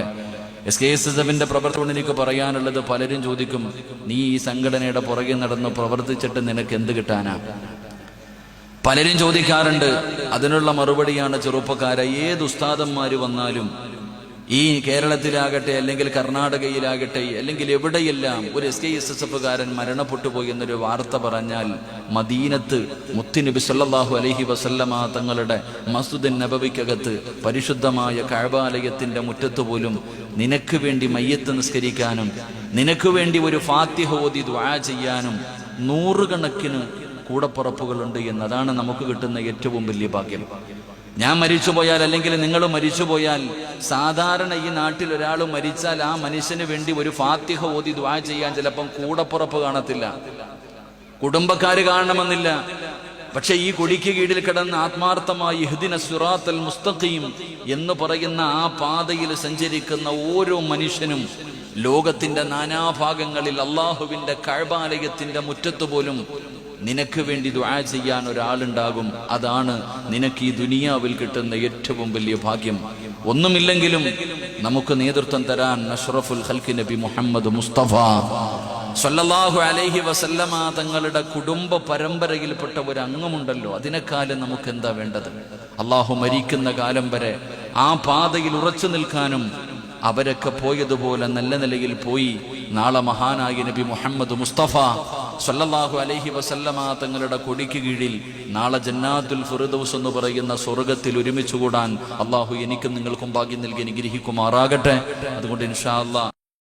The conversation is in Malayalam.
തരുമാറാകട്ടെ എസ് കെ എസ് എസ് എഫിന്റെ പ്രവർത്തനം എനിക്ക് പറയാനുള്ളത് പലരും ചോദിക്കും നീ ഈ സംഘടനയുടെ പുറകെ നടന്ന് പ്രവർത്തിച്ചിട്ട് നിനക്ക് എന്ത് കിട്ടാനാ? പലരും ചോദിക്കാറുണ്ട് അതിനുള്ള മറുപടിയാണ് ചെറുപ്പക്കാരെ ഏത് ഉസ്താദന്മാര് വന്നാലും ഈ കേരളത്തിലാകട്ടെ അല്ലെങ്കിൽ കർണാടകയിലാകട്ടെ അല്ലെങ്കിൽ എവിടെയെല്ലാം ഒരു എസ് കെ എസ് എസ് എഫുകാരൻ മരണപ്പെട്ടു പോയി എന്നൊരു വാർത്ത പറഞ്ഞാൽ മദീനത്ത് മുത്തുനബി സല്ലാഹു അലഹി വസല്ലമ തങ്ങളുടെ മസ്ജിദ് നബവിക്കകത്ത് പരിശുദ്ധമായ കഴബാലയത്തിന്റെ മുറ്റത്ത് പോലും നിനക്ക് വേണ്ടി മയ്യത്ത് നിസ്കരിക്കാനും നിനക്ക് വേണ്ടി ഒരു ഫാത്തിഹ ഓതി ദ്വാ ചെയ്യാനും നൂറുകണക്കിന് കൂടപ്പുറപ്പുകളുണ്ട് എന്നതാണ് നമുക്ക് കിട്ടുന്ന ഏറ്റവും വലിയ ഭാഗ്യം. ഞാൻ മരിച്ചു പോയാൽ അല്ലെങ്കിൽ നിങ്ങൾ മരിച്ചു പോയാൽ സാധാരണ ഈ നാട്ടിൽ ഒരാൾ മരിച്ചാൽ ആ മനുഷ്യന് വേണ്ടി ഒരു ഫാത്തിഹ ഓതി ദ്വാ ചെയ്യാൻ ചിലപ്പം കൂടപ്പുറപ്പ് കാണത്തില്ല. കുടുംബക്കാര് കാണണമെന്നില്ല. പക്ഷെ ഈ കൊടിക്ക് കീഴിൽ കിടന്ന് ആത്മാർത്ഥമായി ഹുദിന സുറാത്തൽ മുസ്തഖീം എന്ന് പറയുന്ന ആ പാതയിൽ സഞ്ചരിക്കുന്ന ഓരോ മനുഷ്യനും ലോകത്തിന്റെ നാനാഭാഗങ്ങളിൽ അള്ളാഹുവിന്റെ കഴബാലയത്തിന്റെ മുറ്റത്ത് പോലും നിനക്ക് വേണ്ടി ദുആ ചെയ്യാൻ ഒരാളുണ്ടാകും. അതാണ് നിനക്ക് ഈ ദുനിയാവിൽ കിട്ടുന്ന ഏറ്റവും വലിയ ഭാഗ്യം. ഒന്നുമില്ലെങ്കിലും നമുക്ക് നേതൃത്വം തരാൻ അഷ്റഫുൽ ഹൽക്കി നബി മുഹമ്മദ് മുസ്തഫ. സല്ലല്ലാഹു അലൈഹി വസല്ലമ തങ്ങളുടെ കുടുംബ പരമ്പരയിൽപ്പെട്ട ഒരു അംഗമുണ്ടല്ലോ അതിനെക്കാലം നമുക്ക് എന്താ വേണ്ടത്? അള്ളാഹു മരിക്കുന്ന കാലം വരെ ആ പാതയിൽ ഉറച്ചു നിൽക്കാനും അവരൊക്കെ പോയതുപോലെ നല്ല നിലയിൽ പോയി നാളെ മഹാനായ നബി മുഹമ്മദ് മുസ്തഫ സല്ലല്ലാഹു അലൈഹി വസല്ലമ തങ്ങളുടെ കൊടിക്ക് കീഴിൽ നാളെ ജന്നാത്തുൽ ഫിറുദൗസ് എന്ന് പറയുന്ന സ്വർഗത്തിൽ ഒരുമിച്ച് കൂടാൻ അള്ളാഹു എനിക്കും നിങ്ങൾക്കും ഭാഗ്യം നൽകി അനുഗ്രഹിക്കുമാറാകട്ടെ. അതുകൊണ്ട് ഇൻഷാ അല്ലാ